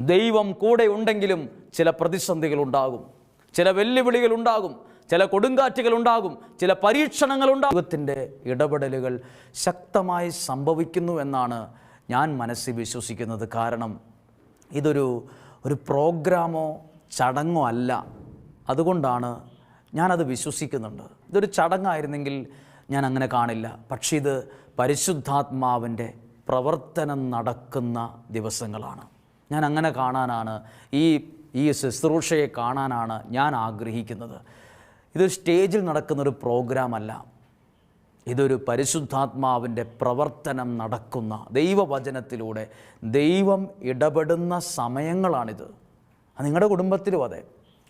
ദൈവം കൂടെ ഉണ്ടെങ്കിലും ചില പ്രതിസന്ധികൾ ഉണ്ടാകും ചില വെല്ലുവിളികൾ ഉണ്ടാകും. ചില കൊടുങ്കാറ്റുകൾ ഉണ്ടാകും. ചില പരീക്ഷണങ്ങൾ ഉണ്ടാകും. ദൈവത്തിന്റെ ഇടപെടലുകൾ ശക്തമായി സംഭവിക്കുന്നു എന്നാണ് ഞാൻ മനസ്സിൽ വിശ്വസിക്കുന്നത്. കാരണം ഇതൊരു ഒരു പ്രോഗ്രാമോ ചടങ്ങോ അല്ല. അതുകൊണ്ടാണ് ഞാനത് വിശ്വസിക്കുന്നുണ്ട്. ഇതൊരു ചടങ്ങായിരുന്നെങ്കിൽ ഞാൻ അങ്ങനെ കാണില്ല. പക്ഷേ ഇത് പരിശുദ്ധാത്മാവിന്റെ പ്രവർത്തനം നടക്കുന്ന ദിവസങ്ങളാണ്. ഞാൻ അങ്ങനെ കാണാനാണ്. ഈ ഈ ശുശ്രൂഷയെ കാണാനാണ് ഞാൻ ആഗ്രഹിക്കുന്നത്. ഇത് സ്റ്റേജിൽ നടക്കുന്നൊരു പ്രോഗ്രാമല്ല. ഇതൊരു പരിശുദ്ധാത്മാവിന്റെ പ്രവർത്തനം നടക്കുന്ന ദൈവവചനത്തിലൂടെ ദൈവം ഇടപെടുന്ന സമയങ്ങളാണിത്. നിങ്ങളുടെ കുടുംബത്തിലും അതെ.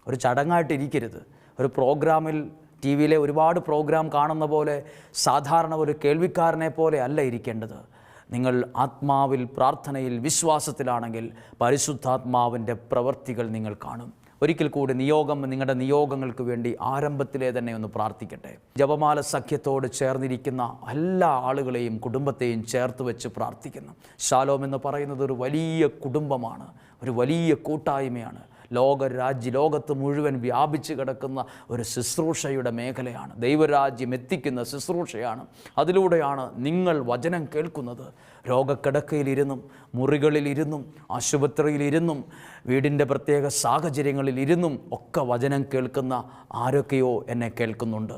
ഒരു ചടങ്ങായിട്ടിരിക്കരുത്. ഒരു പ്രോഗ്രാമിൽ ടി വിയിലെ ഒരുപാട് പ്രോഗ്രാം കാണുന്ന പോലെ സാധാരണ ഒരു കേൾവിക്കാരനെ പോലെ അല്ല ഇരിക്കേണ്ടത്. നിങ്ങൾ ആത്മാവിൽ പ്രാർത്ഥനയിൽ വിശ്വാസത്തിലാണെങ്കിൽ പരിശുദ്ധാത്മാവിന്റെ പ്രവൃത്തികൾ നിങ്ങൾ കാണും. ഒരിക്കൽ കൂടി നിയോഗം നിങ്ങളുടെ നിയോഗങ്ങൾക്ക് വേണ്ടി ആരംഭത്തിലെ തന്നെ ഒന്ന് പ്രാർത്ഥിക്കട്ടെ. ജപമാല സഖ്യത്തോട് ചേർന്നിരിക്കുന്ന എല്ലാ ആളുകളെയും കുടുംബത്തെയും ചേർത്ത് വെച്ച് പ്രാർത്ഥിക്കുന്നു. ശാലോം എന്ന് പറയുന്നത് ഒരു വലിയ കുടുംബമാണ്. ഒരു വലിയ കൂട്ടായ്മയാണ്. ലോക രാജ്യ ലോകത്ത് മുഴുവൻ വ്യാപിച്ചു കിടക്കുന്ന ഒരു ശുശ്രൂഷയുടെ മേഖലയാണ്. ദൈവരാജ്യം എത്തിക്കുന്ന ശുശ്രൂഷയാണ്. അതിലൂടെയാണ് നിങ്ങൾ വചനം കേൾക്കുന്നത്. രോഗക്കിടക്കയിലിരുന്നും മുറികളിലിരുന്നും ആശുപത്രിയിലിരുന്നും വീടിന്റെ പ്രത്യേക സാഹചര്യങ്ങളിലിരുന്നും ഒക്കെ വചനം കേൾക്കുന്ന ആരൊക്കെയോ എന്നെ കേൾക്കുന്നുണ്ട്.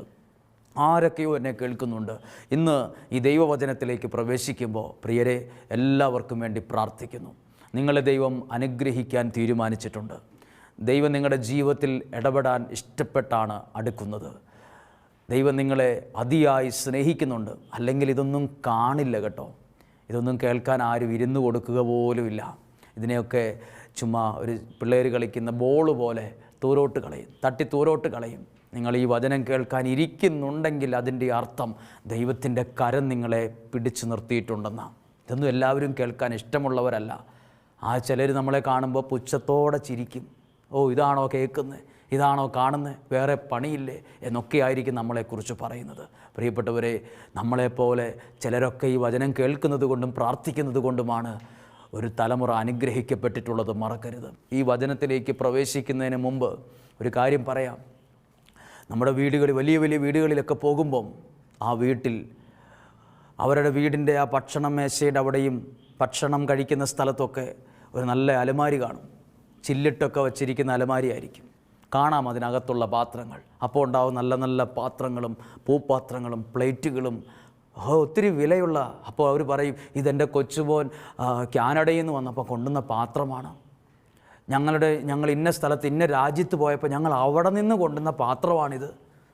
ആരൊക്കെയോ എന്നെ കേൾക്കുന്നുണ്ട്. ഇന്ന് ഈ ദൈവവചനത്തിലേക്ക് പ്രവേശിക്കുമ്പോൾ പ്രിയരെ എല്ലാവർക്കും വേണ്ടി പ്രാർത്ഥിക്കുന്നു. നിങ്ങളെ ദൈവം അനുഗ്രഹിക്കാൻ തീരുമാനിച്ചിട്ടുണ്ട്. ദൈവം നിങ്ങളുടെ ജീവിതത്തിൽ ഇടപെടാൻ ഇഷ്ടപ്പെട്ടാണ് അടുക്കുന്നത്. ദൈവം നിങ്ങളെ അതിയായി സ്നേഹിക്കുന്നുണ്ട്. അല്ലെങ്കിൽ ഇതൊന്നും കാണില്ല കേട്ടോ. ഇതൊന്നും കേൾക്കാൻ ആരും ഇരുന്ന് കൊടുക്കുക പോലുമില്ല ഇതിനെയൊക്കെ ചുമ്മാ ഒരു പിള്ളേർ കളിക്കുന്ന ബോൾ പോലെ തൂരോട്ട് കളയും. തട്ടി തൂരോട്ട് കളയും. നിങ്ങൾ ഈ വചനം കേൾക്കാൻ ഇരിക്കുന്നുണ്ടെങ്കിൽ അതിന്റെ അർത്ഥം ദൈവത്തിന്റെ കരം നിങ്ങളെ പിടിച്ചു നിർത്തിയിട്ടുണ്ടെന്നാണ് ഇതൊന്നും എല്ലാവരും കേൾക്കാൻ ഇഷ്ടമുള്ളവരല്ല. ആ ചിലർ നമ്മളെ കാണുമ്പോൾ പുച്ഛത്തോടെ ചിരിക്കും. ഓ ഇതാണോ കേൾക്കുന്നത് ഇതാണോ കാണുന്നത് വേറെ പണിയില്ലേ? എന്നൊക്കെ ആയിരിക്കും നമ്മളെക്കുറിച്ച് പറയുന്നത്. പ്രിയപ്പെട്ടവരെ നമ്മളെപ്പോലെ ചിലരൊക്കെ ഈ വചനം കേൾക്കുന്നത് കൊണ്ടും പ്രാർത്ഥിക്കുന്നത് കൊണ്ടുമാണ് ഒരു തലമുറ അനുഗ്രഹിക്കപ്പെട്ടിട്ടുള്ളത് മറക്കരുത്. ഈ വചനത്തിലേക്ക് പ്രവേശിക്കുന്നതിന് മുമ്പ് ഒരു കാര്യം പറയാം. നമ്മുടെ വീടുകളിൽ വലിയ വലിയ വീടുകളിലൊക്കെ പോകുമ്പം ആ വീട്ടിൽ അവരുടെ വീടിന്റെ ആ ഭക്ഷണ മേശയുടെ അവിടെയും ഭക്ഷണം കഴിക്കുന്ന സ്ഥലത്തൊക്കെ ഒരു നല്ല അലമാരി കാണും. ചില്ലിട്ടൊക്കെ വച്ചിരിക്കുന്ന അലമാരിയായിരിക്കും കാണാം അതിനകത്തുള്ള പാത്രങ്ങൾ. അപ്പോൾ ഉണ്ടാവും നല്ല നല്ല പാത്രങ്ങളും പൂപ്പാത്രങ്ങളും പ്ലേറ്റുകളും. ഒത്തിരി വിലയുള്ള അപ്പോൾ അവർ പറയും ഇതെന്റെ കൊച്ചുപോൻ കാനഡയിൽ നിന്ന് വന്നപ്പോൾ കൊണ്ടുവന്ന പാത്രമാണ്. ഞങ്ങളുടെ ഞങ്ങൾ ഇന്ന സ്ഥലത്ത് ഇന്ന രാജ്യത്ത് പോയപ്പോൾ ഞങ്ങൾ അവിടെ നിന്ന് കൊണ്ടുവന്ന പാത്രമാണിത്.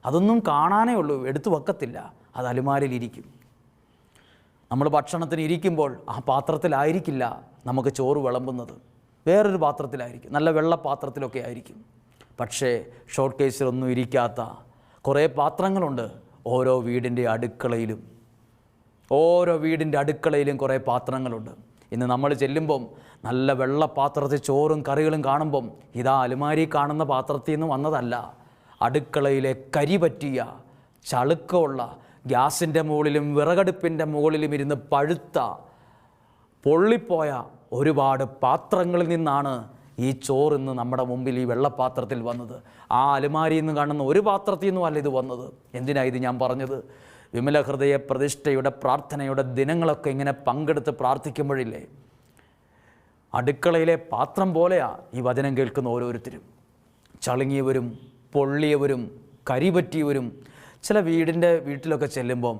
അതൊന്നും കാണാനേ ഉള്ളൂ എടുത്തു വെക്കത്തില്ല. അത് അലുമാരിലിരിക്കും നമ്മൾ ഭക്ഷണത്തിന് ഇരിക്കുമ്പോൾ ആ പാത്രത്തിലായിരിക്കില്ല നമുക്ക് ചോറ് വിളമ്പുന്നത്. വേറൊരു പാത്രത്തിലായിരിക്കും. നല്ല വെള്ള പാത്രത്തിലൊക്കെ ആയിരിക്കും. പക്ഷേ ഷോർട്ട് കേസിലൊന്നും ഇരിക്കാത്ത കുറേ പാത്രങ്ങളുണ്ട് ഓരോ വീടിന്റെ അടുക്കളയിലും. ഓരോ വീടിന്റെ അടുക്കളയിലും കുറേ പാത്രങ്ങളുണ്ട്. ഇന്ന് നമ്മൾ ചെല്ലുമ്പം നല്ല വെള്ള പാത്രത്തിൽ ചോറും കറികളും കാണുമ്പം ഇതാ അലുമാരി കാണുന്ന പാത്രത്തിൽ നിന്ന് വന്നതല്ല. അടുക്കളയിലെ കരി പറ്റിയ ചളുക്കമുള്ള ഗ്യാസിന്റെ മുകളിലും വിറകടുപ്പിന്റെ മുകളിലും ഇരുന്ന് പഴുത്ത പൊള്ളിപ്പോയ ഒരുപാട് പാത്രങ്ങളിൽ നിന്നാണ് ഈ ചോറ് ഇന്ന് നമ്മുടെ മുമ്പിൽ ഈ വെള്ളപ്പാത്രത്തിൽ വന്നത്. ആ അലുമാരിയിൽ നിന്ന് കാണുന്ന ഒരു പാത്രത്തിൽ നിന്നും അല്ല ഇത് വന്നത്. എന്തിനാ ഇത് ഞാൻ പറഞ്ഞത്? വിമല ഹൃദയ പ്രതിഷ്ഠയുടെ പ്രാർത്ഥനയുടെ ദിനങ്ങളൊക്കെ ഇങ്ങനെ പങ്കെടുത്ത് പ്രാർത്ഥിക്കുമ്പോഴില്ലേ? അടുക്കളയിലെ പാത്രം പോലെയാ ഈ വചനം കേൾക്കുന്ന ഓരോരുത്തരും. ചളുങ്ങിയവരും പൊള്ളിയവരും കരിപറ്റിയവരും. ചില വീടിന്റെ വീട്ടിലൊക്കെ ചെല്ലുമ്പം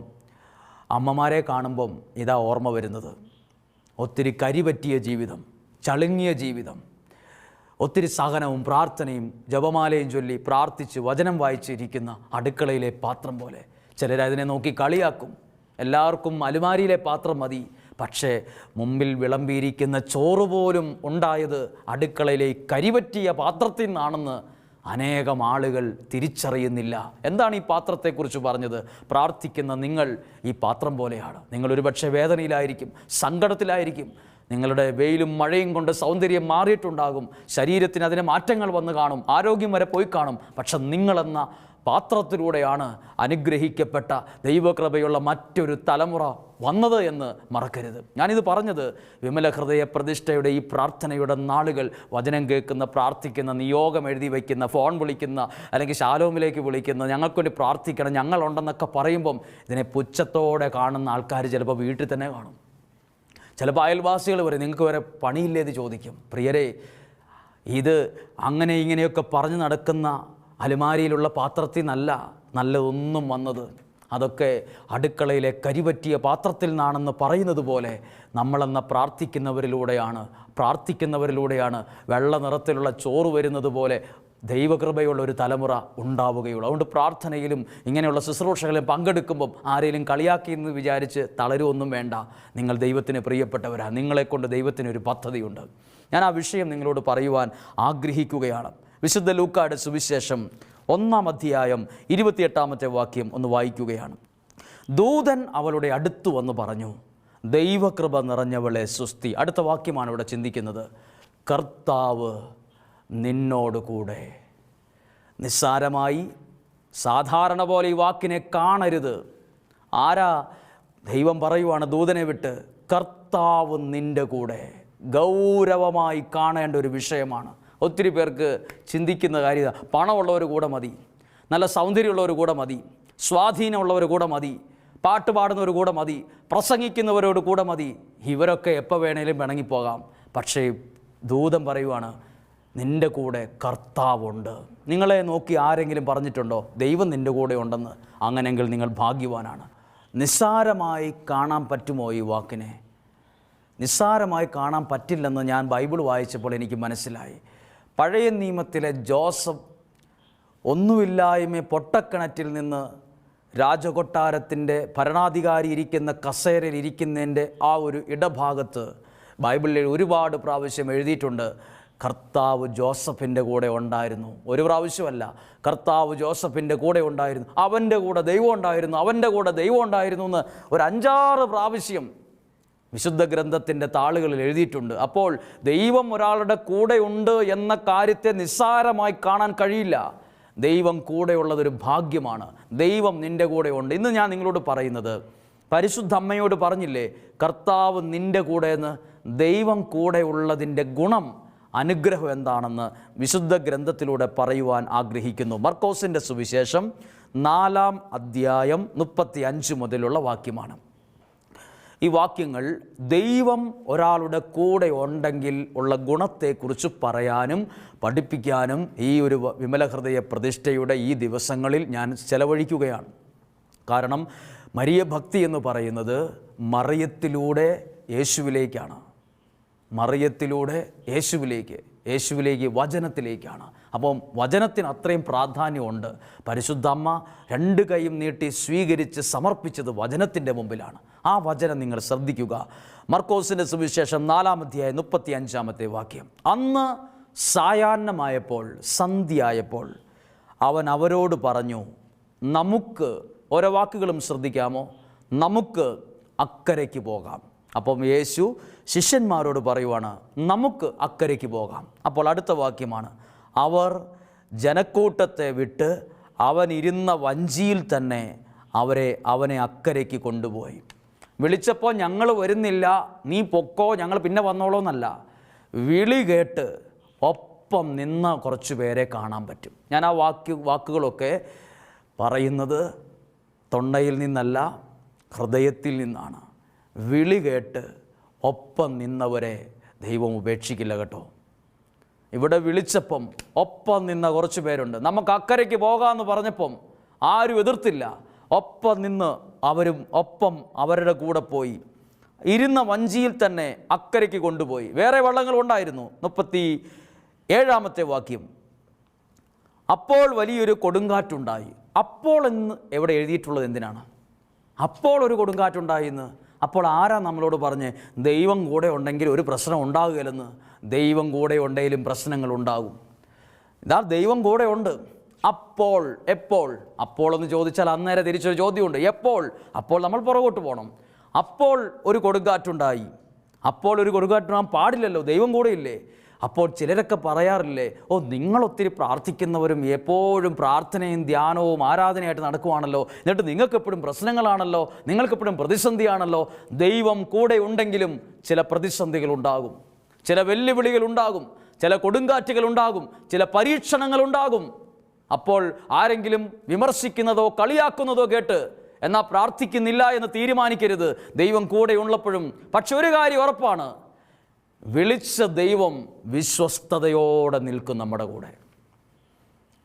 അമ്മമാരെ കാണുമ്പം ഇതാ ഓർമ്മ വരുന്നത്. ഒത്തിരി കരിപറ്റിയ ജീവിതം ചളുങ്ങിയ ജീവിതം ഒത്തിരി സഹനവും പ്രാർത്ഥനയും ജപമാലയും ചൊല്ലി പ്രാർത്ഥിച്ച് വചനം വായിച്ചിരിക്കുന്ന അടുക്കളയിലെ പാത്രം പോലെ. ചിലരതിനെ നോക്കി കളിയാക്കും. എല്ലാവർക്കും അലുമാരിയിലെ പാത്രം മതി. പക്ഷേ മുമ്പിൽ വിളമ്പിയിരിക്കുന്ന ചോറ് പോലും ഉണ്ടായത് അടുക്കളയിലെ കരിപറ്റിയ പാത്രത്തിൽ നിന്നാണെന്ന് അനേകം ആളുകൾ തിരിച്ചറിയുന്നില്ല. എന്താണ് ഈ പാത്രത്തെക്കുറിച്ച് പറഞ്ഞത്? പ്രാർത്ഥിക്കുന്ന നിങ്ങൾ ഈ പാത്രം പോലെയാണ്. നിങ്ങൾ ഒരുപക്ഷെ വേദനയിലായിരിക്കും സങ്കടത്തിലായിരിക്കും. നിങ്ങളുടെ വെയിലും മഴയും കൊണ്ട് സൗന്ദര്യം മാറിയിട്ടുണ്ടാകും. ശരീരത്തിന് അതിന് മാറ്റങ്ങൾ വന്ന് കാണും. ആരോഗ്യം വരെ പോയി കാണും. പക്ഷെ നിങ്ങളെന്ന പാത്രത്തിലൂടെയാണ് അനുഗ്രഹിക്കപ്പെട്ട ദൈവകൃപയുള്ള മറ്റൊരു തലമുറ വന്നത് എന്ന് മറക്കരുത്. ഞാനിത് പറഞ്ഞത് വിമല ഹൃദയ പ്രതിഷ്ഠയുടെ ഈ പ്രാർത്ഥനയുടെ നാളുകൾ വചനം കേൾക്കുന്ന പ്രാർത്ഥിക്കുന്ന നിയോഗം എഴുതി വയ്ക്കുന്ന ഫോൺ വിളിക്കുന്ന അല്ലെങ്കിൽ ശാലോമിലേക്ക് വിളിക്കുന്ന ഞങ്ങൾക്ക് വേണ്ടി പ്രാർത്ഥിക്കണം ഞങ്ങളുണ്ടെന്നൊക്കെ പറയുമ്പം ഇതിനെ പുച്ഛത്തോടെ കാണുന്ന ആൾക്കാർ ചിലപ്പോൾ വീട്ടിൽ തന്നെ കാണും. ചിലപ്പോൾ അയൽവാസികൾ വരെ നിങ്ങൾക്ക് വരെ പണിയില്ലേത് ചോദിക്കും. പ്രിയരെ ഇത് അങ്ങനെ ഇങ്ങനെയൊക്കെ പറഞ്ഞു നടക്കുന്ന അലുമാരിയിലുള്ള പാത്രത്തിൽ നല്ല നല്ലതൊന്നും വന്നത്. അതൊക്കെ അടുക്കളയിലെ കരിപറ്റിയ പാത്രത്തിൽ നിന്നാണെന്ന് പറയുന്നത് പോലെ നമ്മളെന്ന പ്രാർത്ഥിക്കുന്നവരിലൂടെയാണ് പ്രാർത്ഥിക്കുന്നവരിലൂടെയാണ് വെള്ള നിറത്തിലുള്ള ചോറ് വരുന്നത് പോലെ ദൈവകൃപയുള്ള ഒരു തലമുറ ഉണ്ടാവുകയുള്ളൂ. അതുകൊണ്ട് പ്രാർത്ഥനയിലും ഇങ്ങനെയുള്ള ശുശ്രൂഷകളിലും പങ്കെടുക്കുമ്പം ആരെങ്കിലും കളിയാക്കി എന്ന് വിചാരിച്ച് തളരുമൊന്നും വേണ്ട. നിങ്ങൾ ദൈവത്തിന് പ്രിയപ്പെട്ടവരാണ് നിങ്ങളെക്കൊണ്ട് ദൈവത്തിന് ഒരു പദ്ധതിയുണ്ട്. ഞാൻ ആ വിഷയം നിങ്ങളോട് പറയുവാൻ ആഗ്രഹിക്കുകയാണ്. വിശുദ്ധ ലൂക്കാട് സുവിശേഷം ഒന്നാം അധ്യായം ഇരുപത്തിയെട്ടാമത്തെ വാക്യം ഒന്ന് വായിക്കുകയാണ്. ദൂതൻ അവളുടെ അടുത്തു വന്ന് പറഞ്ഞു ദൈവകൃപ നിറഞ്ഞവളെ സുസ്തി അടുത്ത വാക്യമാണ് ഇവിടെ ചിന്തിക്കുന്നത്. കർത്താവ് നിന്നോട് കൂടെ. നിസ്സാരമായി സാധാരണ പോലെ ഈ വാക്കിനെ കാണരുത്. ആരാ ദൈവം പറയുവാണ് ദൂതനെ വിട്ട്? കർത്താവ് നിന്റെ കൂടെ. ഗൗരവമായി കാണേണ്ട ഒരു വിഷയമാണ്. ഒത്തിരി പേർക്ക് ചിന്തിക്കുന്ന കാര്യം. പണമുള്ളവർ കൂടെ മതി. നല്ല സൗന്ദര്യമുള്ളവർ കൂടെ മതി. സ്വാധീനമുള്ളവർ കൂടെ മതി. പാട്ട് പാടുന്നവർ കൂടെ മതി. പ്രസംഗിക്കുന്നവരോട് കൂടെ മതി. ഇവരൊക്കെ എപ്പോൾ വേണേലും പിണങ്ങിപ്പോകാം പക്ഷേ ദൂതം പറയുവാണ് നിന്റെ കൂടെ കർത്താവുണ്ട്. നിങ്ങളെ നോക്കി ആരെങ്കിലും പറഞ്ഞിട്ടുണ്ടോ? ദൈവം നിന്റെ കൂടെ ഉണ്ടെന്ന്. അങ്ങനെങ്കിൽ നിങ്ങൾ ഭാഗ്യവാനാണ്. നിസ്സാരമായി കാണാൻ പറ്റുമോ ഈ വാക്കിനെ? നിസ്സാരമായി കാണാൻ പറ്റില്ലെന്ന് ഞാൻ ബൈബിൾ വായിച്ചപ്പോൾ എനിക്ക് മനസ്സിലായി. പഴയ നിയമത്തിലെ ജോസഫ് ഒന്നുമില്ലായ്മ പൊട്ടക്കിണറ്റിൽ നിന്ന് രാജകൊട്ടാരത്തിന്റെ ഭരണാധികാരി ഇരിക്കുന്ന കസേരയിൽ ഇരിക്കുന്നതിന്റെ ആ ഒരു ഇടഭാഗത്ത് ബൈബിളിൽ ഒരുപാട് പ്രാവശ്യം എഴുതിയിട്ടുണ്ട് കർത്താവ് ജോസഫിന്റെ കൂടെ ഉണ്ടായിരുന്നു. ഒരു പ്രാവശ്യമല്ല കർത്താവ് ജോസഫിന്റെ കൂടെ ഉണ്ടായിരുന്നു. അവന്റെ കൂടെ ദൈവം ഉണ്ടായിരുന്നു. അവന്റെ കൂടെ ദൈവം ഉണ്ടായിരുന്നു എന്ന് ഒരു അഞ്ചാറ് പ്രാവശ്യം വിശുദ്ധ ഗ്രന്ഥത്തിന്റെ താളുകളിൽ എഴുതിയിട്ടുണ്ട്. അപ്പോൾ ദൈവം ഒരാളുടെ കൂടെയുണ്ട് എന്ന കാര്യത്തെ നിസ്സാരമായി കാണാൻ കഴിയില്ല. ദൈവം കൂടെയുള്ളതൊരു ഭാഗ്യമാണ്. ദൈവം നിന്റെ കൂടെ ഉണ്ട് ഇന്ന് ഞാൻ നിങ്ങളോട് പറയുന്നത് പരിശുദ്ധ അമ്മയോട് പറഞ്ഞില്ലേ കർത്താവ് നിന്റെ കൂടെ എന്ന് ദൈവം കൂടെ ഉള്ളതിന്റെ ഗുണം അനുഗ്രഹം എന്താണെന്ന് വിശുദ്ധ ഗ്രന്ഥത്തിലൂടെ പറയുവാൻ ആഗ്രഹിക്കുന്നു. മർക്കോസിന്റെ സുവിശേഷം നാലാം അധ്യായം മുപ്പത്തി അഞ്ച് മുതലുള്ള വാക്യമാണ്. ഈ വാക്യങ്ങൾ ദൈവം ഒരാളുടെ കൂടെ ഉണ്ടെങ്കിൽ ഉള്ള ഗുണത്തെക്കുറിച്ച് പറയാനും പഠിപ്പിക്കാനും ഈ ഒരു വിമലഹൃദയ പ്രതിഷ്ഠയുടെ ഈ ദിവസങ്ങളിൽ ഞാൻ ചെലവഴിക്കുകയാണ്. കാരണം മരിയ ഭക്തി എന്ന് പറയുന്നത് മറിയത്തിലൂടെ യേശുവിലേക്കാണ്. മറിയത്തിലൂടെ യേശുവിലേക്ക്. യേശുവിലേക്ക് വചനത്തിലേക്കാണ്. അപ്പം വചനത്തിന് അത്രയും പ്രാധാന്യമുണ്ട്. പരിശുദ്ധമ്മ രണ്ട് കൈയും നീട്ടി സ്വീകരിച്ച് സമർപ്പിച്ചത് വചനത്തിന്റെ മുമ്പിലാണ്. ആ വചനം നിങ്ങൾ ശ്രദ്ധിക്കുക. മർക്കോസിന്റെ സുവിശേഷം നാലാമധ്യായ മുപ്പത്തി അഞ്ചാമത്തെ വാക്യം. അന്ന് സായാഹ്നമായപ്പോൾ സന്ധ്യയായപ്പോൾ അവൻ അവരോട് പറഞ്ഞു നമുക്ക് ഓരോ വാക്കുകളും ശ്രദ്ധിക്കാമോ? നമുക്ക് അക്കരയ്ക്ക് പോകാം. അപ്പം യേശു ശിഷ്യന്മാരോട് പറയുവാണ് നമുക്ക് അക്കരയ്ക്ക് പോകാം. അപ്പോൾ അടുത്ത വാക്യമാണ് അവർ ജനക്കൂട്ടത്തെ വിട്ട് അവനിരുന്ന വഞ്ചിയിൽ തന്നെ അവരെ അവനെ അക്കരയ്ക്ക് കൊണ്ടുപോയി. വിളിച്ചപ്പോൾ ഞങ്ങൾ വരുന്നില്ല നീ പൊക്കോ ഞങ്ങൾ പിന്നെ വന്നോളോ എന്നല്ല വിളി കേട്ട് ഒപ്പം നിന്ന കുറച്ച് പേരെ കാണാൻ പറ്റും. ഞാൻ ആ വാക്യ വാക്കുകളൊക്കെ പറയുന്നത് തൊണ്ടയിൽ നിന്നല്ല ഹൃദയത്തിൽ നിന്നാണ്. വിളി കേട്ട് ഒപ്പം നിന്നവരെ ദൈവം ഉപേക്ഷിക്കില്ല കേട്ടോ. ഇവിടെ വിളിച്ചപ്പം ഒപ്പം നിന്ന കുറച്ച് പേരുണ്ട്. നമുക്ക് അക്കരയ്ക്ക് പോകാമെന്ന് പറഞ്ഞപ്പം ആരും എതിർത്തില്ല. ഒപ്പം നിന്ന് അവരും ഒപ്പം അവരുടെ കൂടെ പോയി. ഇരുന്ന വഞ്ചിയിൽ തന്നെ അക്കരയ്ക്ക് കൊണ്ടുപോയി. വേറെ വള്ളങ്ങൾ ഉണ്ടായിരുന്നു. മുപ്പത്തി ഏഴാമത്തെ വാക്യം. അപ്പോൾ വലിയൊരു കൊടുങ്കാറ്റുണ്ടായി. അപ്പോൾ എന്ന് എവിടെ എഴുതിയിട്ടുള്ളത് എന്തിനാണ്? അപ്പോൾ ഒരു കൊടുങ്കാറ്റുണ്ടായി എന്ന് അപ്പോൾ ആരാ നമ്മളോട് പറഞ്ഞ് ദൈവം കൂടെ ഉണ്ടെങ്കിൽ ഒരു പ്രശ്നം ഉണ്ടാകുകയില്ലെന്ന്? ദൈവം കൂടെ ഉണ്ടെങ്കിലും പ്രശ്നങ്ങൾ ഉണ്ടാകും. ഇതാ ദൈവം കൂടെ ഉണ്ട്. അപ്പോൾ എപ്പോൾ? അപ്പോൾ എന്ന് ചോദിച്ചാൽ അന്നേരം തിരിച്ചൊരു ചോദ്യമുണ്ട്. എപ്പോൾ? അപ്പോൾ നമ്മൾ പുറകോട്ട് പോകണം അപ്പോൾ ഒരു കൊടുങ്കാറ്റുണ്ടായി. അപ്പോൾ ഒരു കൊടുങ്കാറ്റുണ്ടാകാൻ പാടില്ലല്ലോ. ദൈവം കൂടെയില്ലേ അപ്പോൾ ചിലരൊക്കെ പറയാറില്ലേ ഓ നിങ്ങളൊത്തിരി പ്രാർത്ഥിക്കുന്നവരും എപ്പോഴും പ്രാർത്ഥനയും ധ്യാനവും ആരാധനയായിട്ട് നടക്കുവാണല്ലോ. എന്നിട്ട് നിങ്ങൾക്കെപ്പോഴും പ്രശ്നങ്ങളാണല്ലോ. നിങ്ങൾക്കെപ്പോഴും പ്രതിസന്ധിയാണല്ലോ. ദൈവം കൂടെ ഉണ്ടെങ്കിലും ചില പ്രതിസന്ധികൾ ഉണ്ടാകും ചില വെല്ലുവിളികൾ ഉണ്ടാകും ചില കൊടുങ്കാറ്റുകൾ ഉണ്ടാകും ചില പരീക്ഷണങ്ങൾ ഉണ്ടാകും അപ്പോൾ ആരെങ്കിലും വിമർശിക്കുന്നതോ കളിയാക്കുന്നതോ കേട്ട് എന്നാൽ പ്രാർത്ഥിക്കുന്നില്ല എന്ന് തീരുമാനിക്കരുത്. ദൈവം കൂടെ ഉള്ളപ്പോഴും. പക്ഷെ ഒരു കാര്യം ഉറപ്പാണ്. വിളിച്ച ദൈവം വിശ്വസ്തയോടെ നിൽക്കും നമ്മുടെ കൂടെ.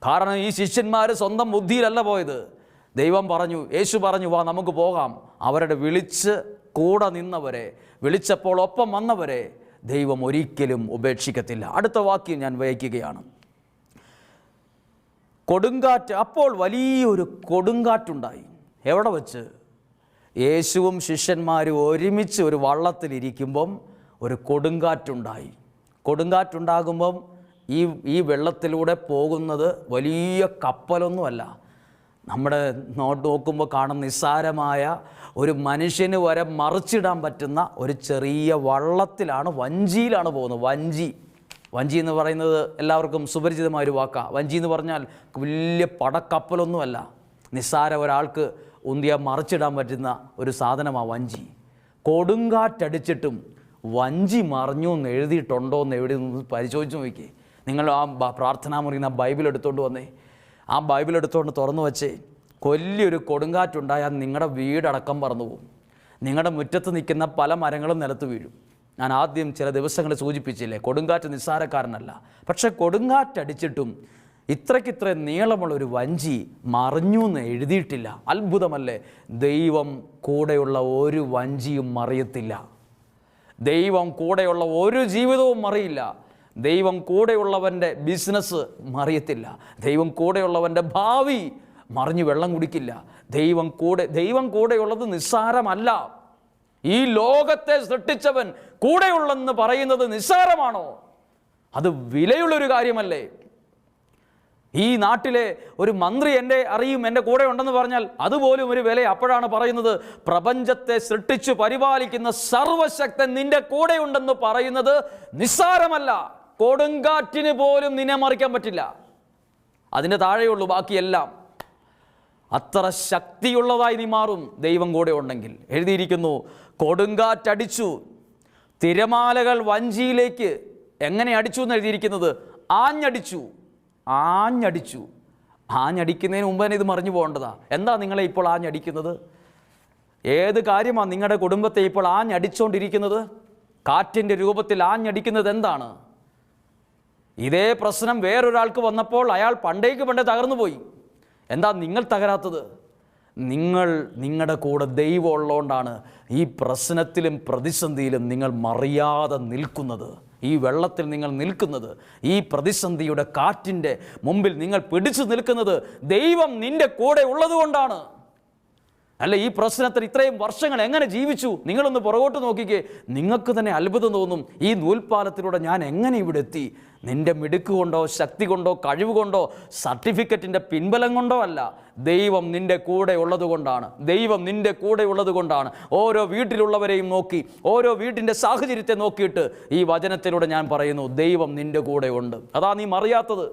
കാരണം ഈ ശിഷ്യന്മാർ സ്വന്തം ബുദ്ധിയിലല്ല പോയത്. ദൈവം പറഞ്ഞു യേശു പറഞ്ഞു വാ നമുക്ക് പോകാം. അവരുടെ വിളിച്ച് കൂടെ നിന്നവരെ വിളിച്ചപ്പോൾ ഒപ്പം വന്നവരെ ദൈവം ഒരിക്കലും ഉപേക്ഷിക്കത്തില്ല. അടുത്ത വാക്യം ഞാൻ വയ്ക്കുകയാണ്. കൊടുങ്കാറ്റ് അപ്പോൾ വലിയൊരു കൊടുങ്കാറ്റുണ്ടായി. എവിടെ വച്ച്? യേശുവും ശിഷ്യന്മാരും ഒരുമിച്ച് ഒരു വള്ളത്തിലിരിക്കുമ്പം ഒരു കൊടുങ്കാറ്റുണ്ടായി. കൊടുങ്കാറ്റുണ്ടാകുമ്പം ഈ ഈ വെള്ളത്തിലൂടെ പോകുന്നത് വലിയ കപ്പലൊന്നുമല്ല. നമ്മുടെ നോട്ട് നോക്കുമ്പോൾ കാണുന്ന നിസ്സാരമായ ഒരു മനുഷ്യന് വരെ മറിച്ചിടാൻ പറ്റുന്ന ഒരു ചെറിയ വള്ളത്തിലാണ് വഞ്ചിയിലാണ് പോകുന്നത്. വഞ്ചി. വഞ്ചി എന്ന് പറയുന്നത് എല്ലാവർക്കും സുപരിചിതമായ ഒരു വാക്കാണ് വഞ്ചി എന്ന് പറഞ്ഞാൽ വലിയ പടക്കപ്പലൊന്നുമല്ല. നിസ്സാര ഒരാൾക്ക് ഉന്തിയ മറിച്ചിടാൻ പറ്റുന്ന ഒരു സാധനമാണ് വഞ്ചി. കൊടുങ്കാറ്റടിച്ചിട്ടും വഞ്ചി മറിഞ്ഞു എന്ന് എഴുതിയിട്ടുണ്ടോ എന്ന് എവിടെ നിന്ന് പരിശോധിച്ച് നോക്കി നിങ്ങൾ ആ പ്രാർത്ഥനാ മുറിയിൽ ആ ബൈബിൾ എടുത്തുകൊണ്ട് വന്നേ. ആ ബൈബിൾ എടുത്തുകൊണ്ട് തുറന്നു വച്ചേ. വലിയൊരു കൊടുങ്കാറ്റുണ്ടായാൽ നിങ്ങളുടെ വീടടക്കം പറന്നു പോകും നിങ്ങളുടെ മുറ്റത്ത് നിൽക്കുന്ന പല മരങ്ങളും നിലത്ത് വീഴും. ഞാൻ ആദ്യം ചില ദിവസങ്ങൾ സൂചിപ്പിച്ചില്ലേ കൊടുങ്കാറ്റ് നിസ്സാരക്കാരനല്ല. പക്ഷെ കൊടുങ്കാറ്റടിച്ചിട്ടും ഇത്രയ്ക്കിത്ര നീളമുള്ള ഒരു വഞ്ചി മറിഞ്ഞു എന്ന് എഴുതിയിട്ടില്ല. അത്ഭുതമല്ലേ? ദൈവം കൂടെയുള്ള ഒരു വഞ്ചിയും മറിയത്തില്ല. ദൈവം കൂടെയുള്ള ഒരു ജീവിതവും മറിയില്ല. ദൈവം കൂടെയുള്ളവന്റെ ബിസിനസ് മറിയത്തില്ല. ദൈവം കൂടെയുള്ളവന്റെ ഭാവി മറിഞ്ഞ് വെള്ളം കുടിക്കില്ല. ദൈവം കൂടെ ദൈവം കൂടെയുള്ളത് നിസ്സാരമല്ല. ഈ ലോകത്തെ സൃഷ്ടിച്ചവൻ കൂടെയുള്ളെന്ന് പറയുന്നത് നിസ്സാരമാണോ? അത് വിലയുള്ളൊരു കാര്യമല്ലേ? ഈ നാട്ടിലെ ഒരു മന്ത്രി എന്റെ അറിയും എന്റെ കൂടെ ഉണ്ടെന്ന് പറഞ്ഞാൽ അതുപോലും ഒരു വില അപ്പോഴാണ് പറയുന്നത് പ്രപഞ്ചത്തെ സൃഷ്ടിച്ചു പരിപാലിക്കുന്ന സർവശക്തൻ നിന്റെ കൂടെ ഉണ്ടെന്ന് പറയുന്നത് നിസ്സാരമല്ല. കൊടുങ്കാറ്റിന് പോലും നിന്നെ മറിക്കാൻ പറ്റില്ല. അതിന്റെ താഴെയുള്ളൂ ബാക്കിയെല്ലാം. അത്ര ശക്തിയുള്ളതായി നീ മാറും ദൈവം കൂടെ ഉണ്ടെങ്കിൽ. എഴുതിയിരിക്കുന്നു കൊടുങ്കാറ്റടിച്ചു. തിരമാലകൾ വഞ്ചിയിലേക്ക് എങ്ങനെ അടിച്ചു എന്ന് എഴുതിയിരിക്കുന്നത് ആഞ്ഞടിച്ചു. ആഞ്ഞടിച്ചു. ആഞ്ഞടിക്കുന്നതിന് മുമ്പ് തന്നെ ഇത് മറിഞ്ഞു പോകേണ്ടതാ. എന്താ നിങ്ങളെ ഇപ്പോൾ ആഞ്ഞടിക്കുന്നത്? ഏത് കാര്യമാണ് നിങ്ങളുടെ കുടുംബത്തെ ഇപ്പോൾ ആഞ്ഞടിച്ചുകൊണ്ടിരിക്കുന്നത് കാറ്റിന്റെ രൂപത്തിൽ ആഞ്ഞടിക്കുന്നത് എന്താണ്? ഇതേ പ്രശ്നം വേറൊരാൾക്ക് വന്നപ്പോൾ അയാൾ പണ്ടേക്ക് പണ്ടേ തകർന്നു പോയി എന്താ നിങ്ങൾ തകരാത്തത്? നിങ്ങൾ നിങ്ങളുടെ കൂടെ ദൈവം ഉള്ളതുകൊണ്ടാണ് ഈ പ്രശ്നത്തിലും പ്രതിസന്ധിയിലും നിങ്ങൾ മറിയാതെ നിൽക്കുന്നത്. ഈ വെള്ളത്തിൽ നിങ്ങൾ നിൽക്കുന്നത് ഈ പ്രതിസന്ധിയുടെ കാറ്റിന്റെ മുമ്പിൽ നിങ്ങൾ പിടിച്ചു നിൽക്കുന്നത് ദൈവം നിന്റെ കൂടെ ഉള്ളതുകൊണ്ടാണ്. അല്ല ഈ പ്രശ്നത്തിൽ ഇത്രയും വർഷങ്ങൾ എങ്ങനെ ജീവിച്ചു? നിങ്ങളൊന്ന് പുറകോട്ട് നോക്കിക്കേ. നിങ്ങൾക്ക് തന്നെ അത്ഭുതം തോന്നും ഈ നൂൽപ്പാലത്തിലൂടെ ഞാൻ എങ്ങനെ ഇവിടെ എത്തി? നിന്റെ മിടുക്ക് കൊണ്ടോ ശക്തി കൊണ്ടോ കഴിവ് കൊണ്ടോ സർട്ടിഫിക്കറ്റിന്റെ പിൻബലം കൊണ്ടോ അല്ല ദൈവം നിന്റെ കൂടെ ഉള്ളതുകൊണ്ടാണ് ദൈവം നിന്റെ കൂടെ ഉള്ളതുകൊണ്ടാണ് ഓരോ വീട്ടിലുള്ളവരെയും നോക്കി ഓരോ വീട്ടിന്റെ സാഹചര്യത്തെ നോക്കിയിട്ട് ഈ വചനത്തിലൂടെ ഞാൻ പറയുന്നു ദൈവം നിന്റെ കൂടെ ഉണ്ട്. അതാ നീ മറിയാത്തത്.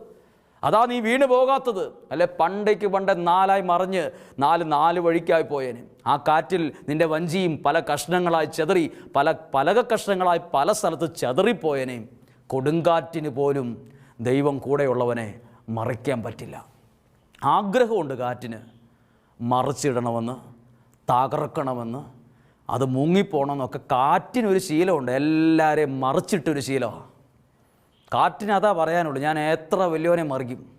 അതാ നീ വീണ് പോകാത്തത്. അല്ലെ പണ്ടേക്ക് പണ്ട് നാലായി മറിഞ്ഞ് നാല് നാല് വഴിക്കായി പോയേനെ. ആ കാറ്റിൽ നിന്റെ വഞ്ചിയും പല കഷ്ണങ്ങളായി ചെതറി പല പലക കഷ്ണങ്ങളായി പല സ്ഥലത്ത് ചെതറിപ്പോയേനെ കൊടുങ്കാറ്റിന് പോലും ദൈവം കൂടെയുള്ളവനെ മറിക്കാൻ പറ്റില്ല. ആഗ്രഹമുണ്ട് കാറ്റിന്. മറിച്ചിടണമെന്ന് തകർക്കണമെന്ന് അത് മുങ്ങിപ്പോണമെന്നൊക്കെ കാറ്റിനൊരു ശീലമുണ്ട്. എല്ലാവരെയും മറിച്ചിട്ടൊരു ശീലമാണ് കാറ്റിന് അതാ പറയാനുള്ളൂ ഞാൻ എത്ര വലിയവനെ മറിക്കും.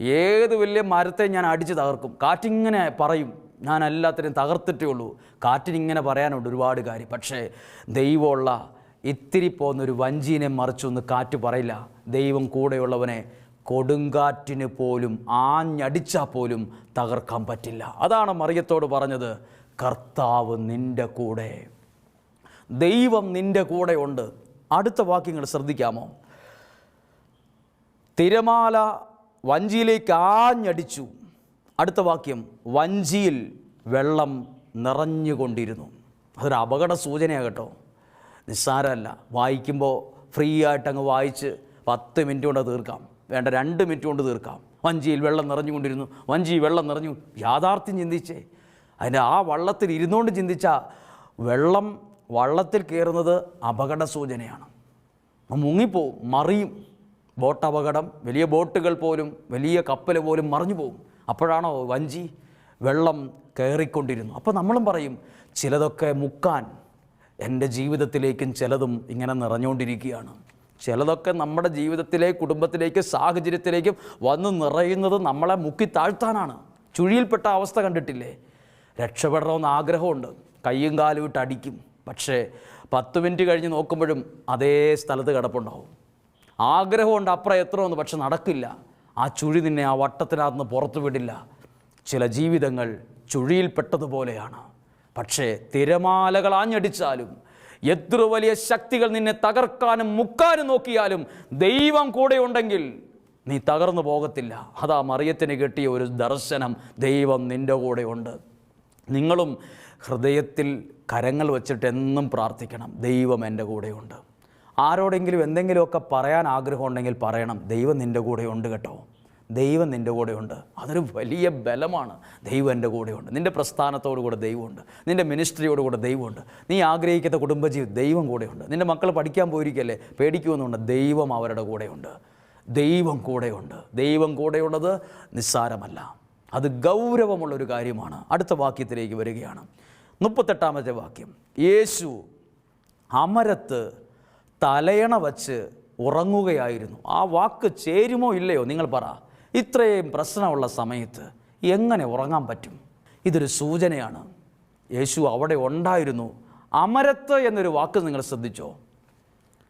ഏത് വലിയ മരത്തെ ഞാൻ അടിച്ച് തകർക്കും. കാറ്റിങ്ങനെ പറയും ഞാൻ എല്ലാത്തിനും തകർത്തിട്ടേ ഉള്ളൂ. കാറ്റിനിങ്ങനെ പറയാനുണ്ട് ഒരുപാട് കാര്യം. പക്ഷേ ദൈവമുള്ള ഇത്തിരി പോകുന്നൊരു വഞ്ചീനെ മറിച്ചൊന്ന് കാറ്റ് പറയില്ല. ദൈവം കൂടെയുള്ളവനെ കൊടുങ്കാറ്റിന് പോലും ആഞ്ഞടിച്ചാൽ പോലും തകർക്കാൻ പറ്റില്ല. അതാണ് മറിയത്തോട് പറഞ്ഞത് കർത്താവ് നിന്റെ കൂടെ. ദൈവം നിന്റെ കൂടെയുണ്ട് അടുത്ത വാക്യങ്ങൾ ശ്രദ്ധിക്കാമോ? തിരമാല വഞ്ചിയിലേക്ക് ആഞ്ഞടിച്ചു. അടുത്ത വാക്യം വഞ്ചിയിൽ വെള്ളം നിറഞ്ഞുകൊണ്ടിരുന്നു. അതൊരു അപകട സൂചനയാണ് കേട്ടോ. നിസ്സാരമല്ല. വായിക്കുമ്പോൾ ഫ്രീ ആയിട്ട് അങ്ങ് വായിച്ച് പത്ത് മിനിറ്റ് കൊണ്ട് തീർക്കാം. വേണ്ട രണ്ട് മിനിറ്റ് കൊണ്ട് തീർക്കാം. വഞ്ചിയിൽ വെള്ളം നിറഞ്ഞുകൊണ്ടിരുന്നു. വഞ്ചി വെള്ളം നിറഞ്ഞു. യാഥാർത്ഥ്യം ചിന്തിച്ചേ. അതിന്റെ ആ വള്ളത്തിൽ ഇരുന്നുകൊണ്ട് ചിന്തിച്ച വെള്ളം വള്ളത്തിൽ കയറുന്നത് അപകട സൂചനയാണ്. മുങ്ങിപ്പോവും മറിയും. ബോട്ട് അപകടം വലിയ ബോട്ടുകൾ പോലും വലിയ കപ്പൽ പോലും മറിഞ്ഞു പോകും. അപ്പോഴാണോ വഞ്ചി വെള്ളം കയറിക്കൊണ്ടിരുന്നു അപ്പോൾ നമ്മളും പറയും ചിലതൊക്കെ മുക്കാൻ എന്റെ ജീവിതത്തിലേക്കും ചിലതും ഇങ്ങനെ നിറഞ്ഞുകൊണ്ടിരിക്കുകയാണ്. ചിലതൊക്കെ നമ്മുടെ ജീവിതത്തിലെ കുടുംബത്തിലേക്ക് സാഹചര്യത്തിലേക്കും വന്ന് നിറയുന്നത് നമ്മളെ മുക്കി താഴ്ത്താനാണ്. ചുഴിയിൽപ്പെട്ട അവസ്ഥ കണ്ടിട്ടില്ലേ? രക്ഷപ്പെടണമെന്ന് ആഗ്രഹമുണ്ട്. കയ്യും കാലും ഇട്ട് അടിക്കും. പക്ഷേ പത്ത് മിനിറ്റ് കഴിഞ്ഞ് നോക്കുമ്പോഴും അതേ സ്ഥലത്ത് കിടപ്പുണ്ടാവും. ആഗ്രഹമുണ്ട് അപ്പുറം എത്രയൊന്ന് പക്ഷെ നടക്കില്ല. ആ ചുഴി നിന്നെ ആ വട്ടത്തിനകത്ത് പുറത്തു വിടില്ല. ചില ജീവിതങ്ങൾ ചുഴിയിൽപ്പെട്ടതുപോലെയാണ് പക്ഷേ തിരമാലകൾ ആഞ്ഞടിച്ചാലും എത്ര വലിയ ശക്തികൾ നിന്നെ തകർക്കാനും മുക്കാനും നോക്കിയാലും ദൈവം കൂടെയുണ്ടെങ്കിൽ നീ തകർന്നു പോകത്തില്ല. അതാ മറിയത്തിന് കിട്ടിയ ഒരു ദർശനം ദൈവം നിന്റെ കൂടെയുണ്ട്. നിങ്ങളും ഹൃദയത്തിൽ കരങ്ങൾ വച്ചിട്ട് എന്നും പ്രാർത്ഥിക്കണം. ദൈവം എന്റെ കൂടെയുണ്ട്. ആരോടെങ്കിലും എന്തെങ്കിലുമൊക്കെ പറയാൻ ആഗ്രഹം ഉണ്ടെങ്കിൽ പറയണം. ദൈവം നിന്റെ കൂടെയുണ്ട് കേട്ടോ. ദൈവം നിന്റെ കൂടെയുണ്ട് അതൊരു വലിയ ബലമാണ്. ദൈവം എന്റെ കൂടെയുണ്ട് നിന്റെ പ്രസ്ഥാനത്തോടു കൂടെ ദൈവമുണ്ട് നിന്റെ മിനിസ്ട്രിയോട് കൂടെ ദൈവമുണ്ട് നീ ആഗ്രഹിക്കുന്ന കുടുംബജീവിതം ദൈവം കൂടെയുണ്ട് നിന്റെ മക്കൾ പഠിക്കാൻ പോയിരിക്കല്ലേ? പേടിക്കുമെന്നുണ്ട്. ദൈവം അവരുടെ കൂടെയുണ്ട് ദൈവം കൂടെയുണ്ട് ദൈവം കൂടെയുള്ളത് നിസ്സാരമല്ല. അത് ഗൗരവമുള്ളൊരു കാര്യമാണ്. അടുത്ത വാക്യത്തിലേക്ക് വരികയാണ്. മുപ്പത്തെട്ടാമത്തെ വാക്യം. യേശു അമരത്ത് തലയണ വച്ച് ഉറങ്ങുകയായിരുന്നു. ആ വാക്ക് ചേരുമോ ഇല്ലയോ നിങ്ങൾ പറ. ഇത്രയും പ്രശ്നമുള്ള സമയത്ത് എങ്ങനെ ഉറങ്ങാൻ പറ്റും? ഇതൊരു സൂചനയാണ്. യേശു അവിടെ ഉണ്ടായിരുന്നു. അമരത്ത് എന്നൊരു വാക്ക് നിങ്ങൾ ശ്രദ്ധിച്ചോ?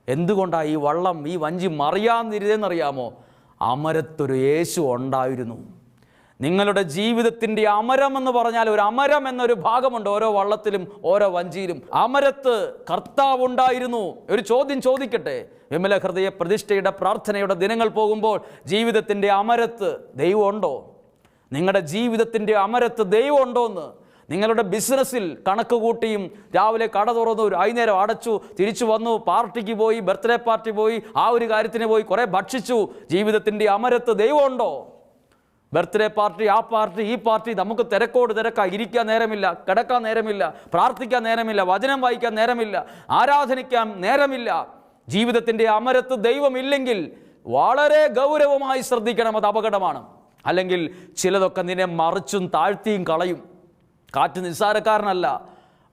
എന്തുകൊണ്ടാണ് ഈ വള്ളം ഈ വഞ്ചി മറിയാതിരുതെന്നറിയാമോ അമരത്തൊരു യേശു ഉണ്ടായിരുന്നു. നിങ്ങളുടെ ജീവിതത്തിന്റെ അമരം എന്ന് പറഞ്ഞാൽ ഒരു അമരം എന്നൊരു ഭാഗമുണ്ട് ഓരോ വള്ളത്തിലും ഓരോ വഞ്ചിയിലും. അമരത്ത് കർത്താവ് ഉണ്ടായിരുന്നു. ഒരു ചോദ്യം ചോദിക്കട്ടെ? വിമല ഹൃദയ പ്രതിഷ്ഠയുടെ പ്രാർത്ഥനയുടെ ദിനങ്ങൾ പോകുമ്പോൾ ജീവിതത്തിന്റെ അമരത്ത് ദൈവമുണ്ടോ? നിങ്ങളുടെ ജീവിതത്തിന്റെ അമരത്ത് ദൈവമുണ്ടോ എന്ന് നിങ്ങളുടെ ബിസിനസ്സിൽ കണക്ക് കൂട്ടിയും രാവിലെ കട തുറന്നു വൈകുന്നേരം അടച്ചു തിരിച്ചു വന്നു പാർട്ടിക്ക് പോയി ബർത്ത്ഡേ പാർട്ടി പോയി ആ ഒരു കാര്യത്തിന് പോയി കുറേ ഭക്ഷിച്ചു. ജീവിതത്തിന്റെ അമരത്ത് ദൈവമുണ്ടോ? ബർത്ത്ഡേ പാർട്ടി ആ പാർട്ടി ഈ പാർട്ടി നമുക്ക് തിരക്കോട് തിരക്കാ ഇരിക്കാൻ നേരമില്ല കിടക്കാൻ നേരമില്ല പ്രാർത്ഥിക്കാൻ നേരമില്ല വചനം വായിക്കാൻ നേരമില്ല ആരാധനിക്കാൻ നേരമില്ല. ജീവിതത്തിന്റെ അമരത്ത് ദൈവമില്ലെങ്കിൽ വളരെ ഗൗരവമായി ശ്രദ്ധിക്കണം അത് അപകടമാണ്. അല്ലെങ്കിൽ ചിലതൊക്കെ നിന്നെ മറിച്ചും താഴ്ത്തിയും കളയും. കാറ്റ് നിസ്സാരക്കാരനല്ല.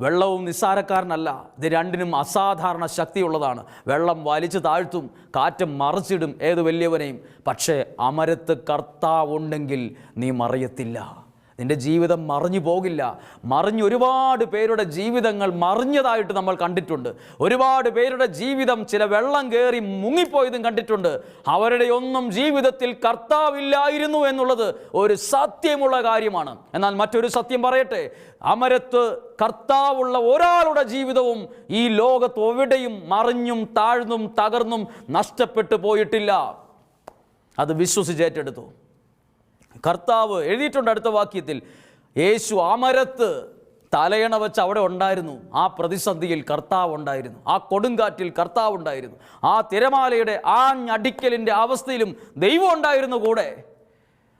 വെള്ളവും നിസ്സാരക്കാരനല്ല. ഇത് രണ്ടിനും അസാധാരണ ശക്തിയുള്ളതാണ്. വെള്ളം വലിച്ചു താഴ്ത്തും കാറ്റ് മറിച്ചിടും ഏത് വലിയവനെയും. പക്ഷേ അമരത്ത് കർത്താവുണ്ടെങ്കിൽ നീ മറിയത്തില്ല. നിന്റെ ജീവിതം മറിഞ്ഞു പോകില്ല. മറിഞ്ഞ് ഒരുപാട് പേരുടെ ജീവിതങ്ങൾ മറിഞ്ഞതായിട്ട് നമ്മൾ കണ്ടിട്ടുണ്ട്. ഒരുപാട് പേരുടെ ജീവിതം ചില വെള്ളം കയറി മുങ്ങിപ്പോയതും കണ്ടിട്ടുണ്ട്. അവരുടെ ഒന്നും ജീവിതത്തിൽ കർത്താവില്ലായിരുന്നു എന്നുള്ളത് ഒരു സത്യമുള്ള കാര്യമാണ്. എന്നാൽ മറ്റൊരു സത്യം പറയട്ടെ. അമരത്ത് കർത്താവുള്ള ഒരാളുടെ ജീവിതവും ഈ ലോകത്ത് എവിടെയും മറിഞ്ഞും താഴ്ന്നും തകർന്നും നഷ്ടപ്പെട്ടു പോയിട്ടില്ല. അത് വിശ്വസിച്ചേറ്റെടുത്തു കർത്താവ് എഴുതിയിട്ടുണ്ട് അടുത്ത വാക്യത്തിൽ യേശു അമരത്ത് തലയണ വെച്ച് അവിടെ ഉണ്ടായിരുന്നു. ആ പ്രതിസന്ധിയിൽ കർത്താവ് ഉണ്ടായിരുന്നു. ആ കൊടുങ്കാറ്റിൽ കർത്താവ് ഉണ്ടായിരുന്നു. ആ തിരമാലയുടെ ആ ഞടിക്കലിന്റെ അവസ്ഥയിലും ദൈവം ഉണ്ടായിരുന്നു കൂടെ.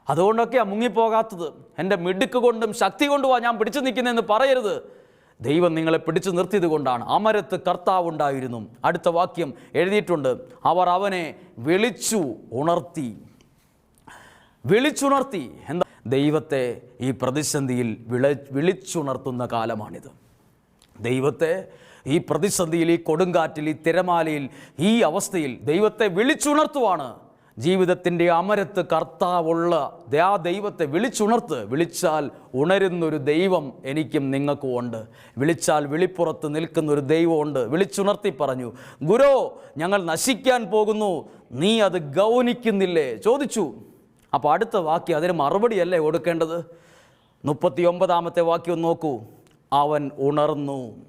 അതുകൊണ്ടൊക്കെയാണ് മുങ്ങിപ്പോകാത്തത്. എന്റെ മിടുക്ക് കൊണ്ടും ശക്തി കൊണ്ടുമാണ് ഞാൻ പിടിച്ചു നിൽക്കുന്നതെന്ന് പറയരുത്. ദൈവം നിങ്ങളെ പിടിച്ചു നിർത്തിയത് കൊണ്ടാണ്. അമരത്ത് കർത്താവ് ഉണ്ടായിരുന്നു. അടുത്ത വാക്യം എഴുതിയിട്ടുണ്ട് അവർ അവനെ വിളിച്ചു ഉണർത്തി. വിളിച്ചുണർത്തി. എന്താ? ദൈവത്തെ ഈ പ്രതിസന്ധിയിൽ വിള വിളിച്ചുണർത്തുന്ന കാലമാണിത്. ദൈവത്തെ ഈ പ്രതിസന്ധിയിൽ ഈ കൊടുങ്കാറ്റിൽ ഈ തിരമാലയിൽ ഈ അവസ്ഥയിൽ ദൈവത്തെ വിളിച്ചുണർത്തുവാണ്. ജീവിതത്തിന്റെ അമരത്ത് കർത്താവുള്ള ആ ദൈവത്തെ വിളിച്ചുണർത്ത് വിളിച്ചാൽ ഉണരുന്നൊരു ദൈവം എനിക്കും നിങ്ങൾക്കും ഉണ്ട്. വിളിച്ചാൽ വിളിപ്പുറത്ത് നിൽക്കുന്നൊരു ദൈവമുണ്ട് വിളിച്ചുണർത്തി പറഞ്ഞു ഗുരോ ഞങ്ങൾ നശിക്കാൻ പോകുന്നു. നീ അത് ഗൗനിക്കുന്നില്ലേ? ചോദിച്ചു. അപ്പോൾ അടുത്ത വാക്യം അതിന് മറുപടിയല്ലേ കൊടുക്കേണ്ടത്? മുപ്പത്തി ഒമ്പതാമത്തെ വാക്യം നോക്കൂ. അവൻ ഉണർന്നു.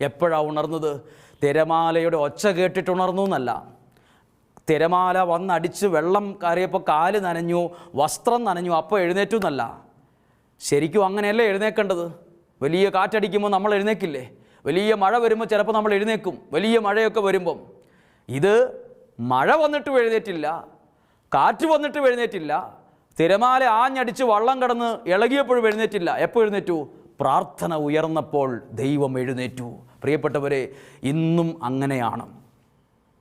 എപ്പോഴാണ് ഉണർന്നത്? തിരമാലയുടെ ഒച്ച കേട്ടിട്ട് ഉണർന്നു എന്നല്ല. തിരമാല വന്നടിച്ച് വെള്ളം കയറിയപ്പോൾ കാൽ നനഞ്ഞു വസ്ത്രം നനഞ്ഞു അപ്പോൾ എഴുന്നേറ്റു എന്നല്ല. ശരിക്കും അങ്ങനെയല്ലേ എഴുന്നേക്കേണ്ടത്? വലിയ കാറ്റടിക്കുമ്പോൾ നമ്മൾ എഴുന്നേക്കില്ലേ? വലിയ മഴ വരുമ്പോൾ ചിലപ്പോൾ നമ്മൾ എഴുന്നേക്കും. വലിയ മഴയൊക്കെ വരുമ്പം. ഇത് മഴ വന്നിട്ട് എഴുന്നേറ്റില്ല. കാറ്റ് വന്നിട്ട് എഴുന്നേറ്റില്ല. തിരമാല ആഞ്ഞടിച്ച് വള്ളം കടന്ന് ഇളകിയപ്പോഴും എഴുന്നേറ്റില്ല. എപ്പോൾ എഴുന്നേറ്റു? പ്രാർത്ഥന ഉയർന്നപ്പോൾ ദൈവം എഴുന്നേറ്റു. പ്രിയപ്പെട്ടവരെ ഇന്നും അങ്ങനെയാണ്.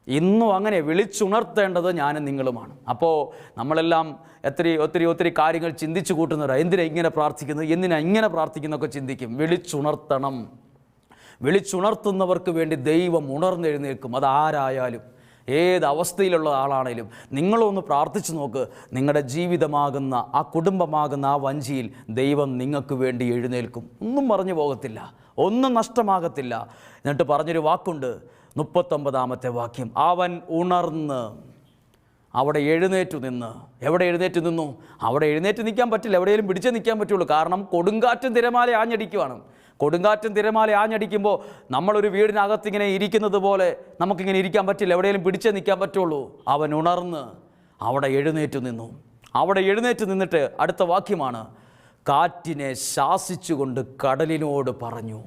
ഇന്നും അങ്ങനെ വിളിച്ചുണർത്തേണ്ടത് ഞാനും നിങ്ങളുമാണ്. അപ്പോൾ നമ്മളെല്ലാം എത്രയും ഒത്തിരി ഒത്തിരി കാര്യങ്ങൾ ചിന്തിച്ചു കൂട്ടുന്നവരാണ് എന്തിനാ ഇങ്ങനെ പ്രാർത്ഥിക്കുന്നത്? എന്തിനാ ഇങ്ങനെ പ്രാർത്ഥിക്കുന്നൊക്കെ ചിന്തിക്കും? വിളിച്ചുണർത്തണം. വിളിച്ചുണർത്തുന്നവർക്ക് വേണ്ടി ദൈവം ഉണർന്നെഴുന്നേൽക്കും. അതാരായാലും ഏത് അവസ്ഥയിലുള്ള ആളാണേലും നിങ്ങളൊന്ന് പ്രാർത്ഥിച്ചു നോക്ക്. നിങ്ങളുടെ ജീവിതമാകുന്ന ആ കുടുംബമാകുന്ന ആ വഞ്ചിയിൽ ദൈവം നിങ്ങൾക്ക് വേണ്ടി എഴുന്നേൽക്കും. ഒന്നും പറഞ്ഞു പോകത്തില്ല. ഒന്നും നഷ്ടമാകത്തില്ല. എന്നിട്ട് പറഞ്ഞൊരു വാക്കുണ്ട്. മുപ്പത്തൊമ്പതാമത്തെ വാക്യം. അവൻ ഉണർന്ന് അവിടെ എഴുന്നേറ്റു നിന്ന്. എവിടെ എഴുന്നേറ്റ് നിന്നു? അവിടെ എഴുന്നേറ്റ് നിൽക്കാൻ പറ്റില്ല. എവിടെയെങ്കിലും പിടിച്ചേ നിൽക്കാൻ പറ്റുള്ളൂ. കാരണം കൊടുങ്കാറ്റും തിരമാല ആഞ്ഞടിക്കുവാണ്. കൊടുങ്കാറ്റും തിരമാല ആഞ്ഞടിക്കുമ്പോൾ നമ്മളൊരു വീടിനകത്തിങ്ങനെ ഇരിക്കുന്നത് പോലെ നമുക്കിങ്ങനെ ഇരിക്കാൻ പറ്റില്ല. എവിടെയെങ്കിലും പിടിച്ചേ നിൽക്കാൻ പറ്റുള്ളൂ. അവൻ ഉണർന്ന് അവിടെ എഴുന്നേറ്റ് നിന്നു. അവിടെ എഴുന്നേറ്റ് നിന്നിട്ട് അടുത്ത വാക്യമാണ് കാറ്റിനെ ശാസിച്ചുകൊണ്ട് കടലിനോട് പറഞ്ഞു.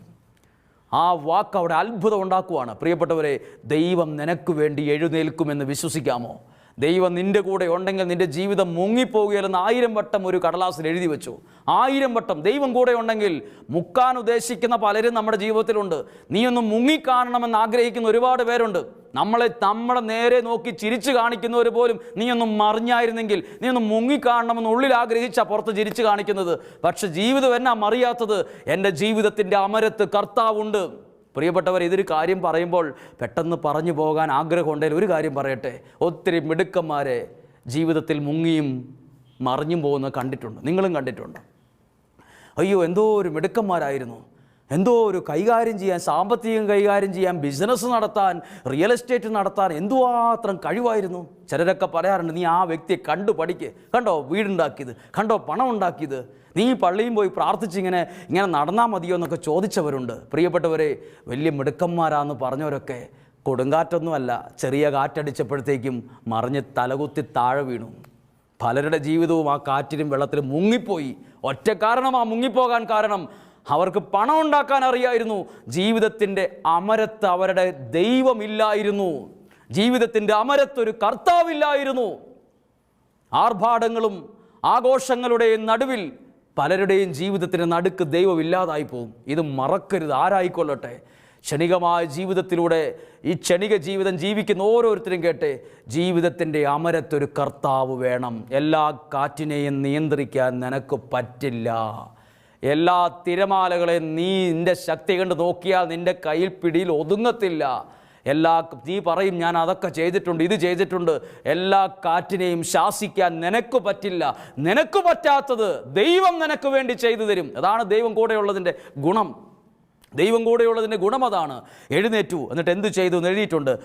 ആ വാക്ക് അവിടെ അത്ഭുതം ഉണ്ടാക്കുവാണ്. പ്രിയപ്പെട്ടവരെ ദൈവം നിനക്ക് വേണ്ടി എഴുന്നേൽക്കുമെന്ന് വിശ്വസിക്കാമോ? ദൈവം നിന്റെ കൂടെ ഉണ്ടെങ്കിൽ നിന്റെ ജീവിതം മുങ്ങിപ്പോകുകയില്ലെന്ന് ആയിരം വട്ടം ഒരു കടലാസിൽ എഴുതി വെച്ചു. ആയിരം വട്ടം. ദൈവം കൂടെ ഉണ്ടെങ്കിൽ മുക്കാൻ ഉദ്ദേശിക്കുന്ന പലരും നമ്മുടെ ജീവിതത്തിലുണ്ട്. നീയൊന്ന് മുങ്ങിക്കാണണമെന്ന് ആഗ്രഹിക്കുന്ന ഒരുപാട് പേരുണ്ട്. നമ്മളെ നമ്മളെ നേരെ നോക്കി ചിരിച്ചു കാണിക്കുന്നവർ പോലും നീയൊന്നും മറിഞ്ഞായിരുന്നെങ്കിൽ നീ ഒന്ന് മുങ്ങിക്കാണണമെന്ന് ഉള്ളിൽ ആഗ്രഹിച്ച പുറത്ത് ചിരിച്ചു കാണിക്കുന്നത്. പക്ഷെ ജീവിതം എന്നാ മറിയാത്തത്? എന്റെ ജീവിതത്തിന്റെ അമരത്ത് കർത്താവുണ്ട്. പ്രിയപ്പെട്ടവർ ഇതൊരു കാര്യം പറയുമ്പോൾ പെട്ടെന്ന് പറഞ്ഞു പോകാൻ ആഗ്രഹമുണ്ടെങ്കിൽ ഒരു കാര്യം പറയട്ടെ. ഒത്തിരി മിടുക്കന്മാരെ ജീവിതത്തിൽ മുങ്ങിയും മറിഞ്ഞും പോകുന്നത് കണ്ടിട്ടുണ്ട്. നിങ്ങളും കണ്ടിട്ടുണ്ട്. അയ്യോ എന്തോ ഒരു മിടുക്കന്മാരായിരുന്നു. എന്തോ ഒരു കൈകാര്യം ചെയ്യാൻ സാമ്പത്തികം കൈകാര്യം ചെയ്യാൻ ബിസിനസ് നടത്താൻ റിയൽ എസ്റ്റേറ്റ് നടത്താൻ എന്തുമാത്രം കഴിവായിരുന്നു? ചിലരൊക്കെ പറയാറുണ്ട് നീ ആ വ്യക്തിയെ കണ്ടു പഠിക്ക്. കണ്ടോ വീടുണ്ടാക്കിയത്? കണ്ടോ പണം ഉണ്ടാക്കിയത്? നീ പള്ളിയും പോയി പ്രാർത്ഥിച്ചിങ്ങനെ ഇങ്ങനെ നടന്നാൽ മതിയോ എന്നൊക്കെ ചോദിച്ചവരുണ്ട്. പ്രിയപ്പെട്ടവരെ വലിയ മിടുക്കന്മാരാന്ന് പറഞ്ഞവരൊക്കെ കൊടുങ്കാറ്റൊന്നുമല്ല ചെറിയ കാറ്റടിച്ചപ്പോഴത്തേക്കും മറിഞ്ഞ് തലകുത്തി താഴെ വീണു. പലരുടെ ജീവിതവും ആ കാറ്റിലും വെള്ളത്തിലും മുങ്ങിപ്പോയി. ഒറ്റ കാരണം ആ മുങ്ങിപ്പോകാൻ കാരണം. അവർക്ക് പണം ഉണ്ടാക്കാൻ അറിയായിരുന്നു. ജീവിതത്തിന്റെ അമരത്ത് അവരുടെ ദൈവമില്ലായിരുന്നു. ജീവിതത്തിന്റെ അമരത്ത് ഒരു കർത്താവില്ലായിരുന്നു. ആർഭാടങ്ങളും ആഘോഷങ്ങളുടെയും നടുവിൽ പലരുടെയും ജീവിതത്തിന് നടുക്ക് ദൈവമില്ലാതായി പോകും. ഇത് മറക്കരുത്. ആരായിക്കൊള്ളട്ടെ? ക്ഷണികമായ ജീവിതത്തിലൂടെ ഈ ക്ഷണിക ജീവിതം ജീവിക്കുന്ന ഓരോരുത്തരും കേട്ടെ ജീവിതത്തിന്റെ അമരത്തൊരു കർത്താവ് വേണം. എല്ലാ കാറ്റിനെയും നിയന്ത്രിക്കാൻ നിനക്ക് പറ്റില്ല. എല്ലാ തിരമാലകളെ നീ നിന്റെ ശക്തി കണ്ട് നോക്കിയാൽ നിന്റെ കയ്യിൽ പിടിയിൽ ഒതുങ്ങത്തില്ല. എല്ലാ നീ പറയും ഞാൻ അതൊക്കെ ചെയ്തിട്ടുണ്ട് ഇത് ചെയ്തിട്ടുണ്ട്. എല്ലാ കാറ്റിനെയും ശാസിക്കാൻ നിനക്ക് പറ്റില്ല. നിനക്ക് പറ്റാത്തത് ദൈവം നിനക്ക് വേണ്ടി ചെയ്തു തരും. അതാണ് ദൈവം കൂടെയുള്ളതിന്റെ ഗുണം. ദൈവം കൂടെയുള്ളതിന്റെ ഗുണം അതാണ്. എഴുന്നേറ്റു. എന്നിട്ട് എന്ത് ചെയ്തു? എഴുതിയിട്ടുണ്ട്.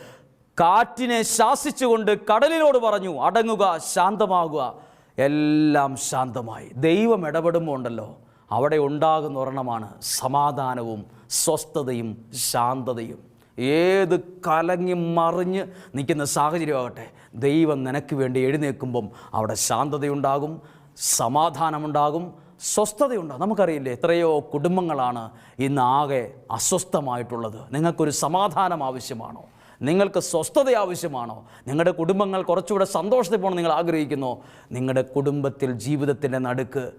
കാറ്റിനെ ശാസിച്ചുകൊണ്ട് കടലിനോട് പറഞ്ഞു അടങ്ങുക ശാന്തമാകുക. എല്ലാം ശാന്തമായി. ദൈവം ഇടപെടുമ്പോൾ ഉണ്ടല്ലോ അവിടെ ഉണ്ടാകുന്ന ഒരെണ്ണമാണ് സമാധാനവും സ്വസ്ഥതയും ശാന്തതയും. ഏത് കലങ്ങി മറിഞ്ഞ് നിൽക്കുന്ന സാഹചര്യമാകട്ടെ ദൈവം നിനക്ക് വേണ്ടി എഴുന്നേൽക്കുമ്പം അവിടെ ശാന്തതയുണ്ടാകും സമാധാനമുണ്ടാകും സ്വസ്ഥതയുണ്ടാകും. നമുക്കറിയില്ലേ എത്രയോ കുടുംബങ്ങളാണ് ഇന്ന് ആകെ അസ്വസ്ഥമായിട്ടുള്ളത്. നിങ്ങൾക്കൊരു സമാധാനം ആവശ്യമാണോ? നിങ്ങൾക്ക് സ്വസ്ഥത ആവശ്യമാണോ? നിങ്ങളുടെ കുടുംബങ്ങൾ കുറച്ചുകൂടെ സന്തോഷത്തിൽ പോകണം നിങ്ങൾ ആഗ്രഹിക്കുന്നു. നിങ്ങളുടെ കുടുംബത്തിൽ ജീവിതത്തിന്റെ നടുക്ക്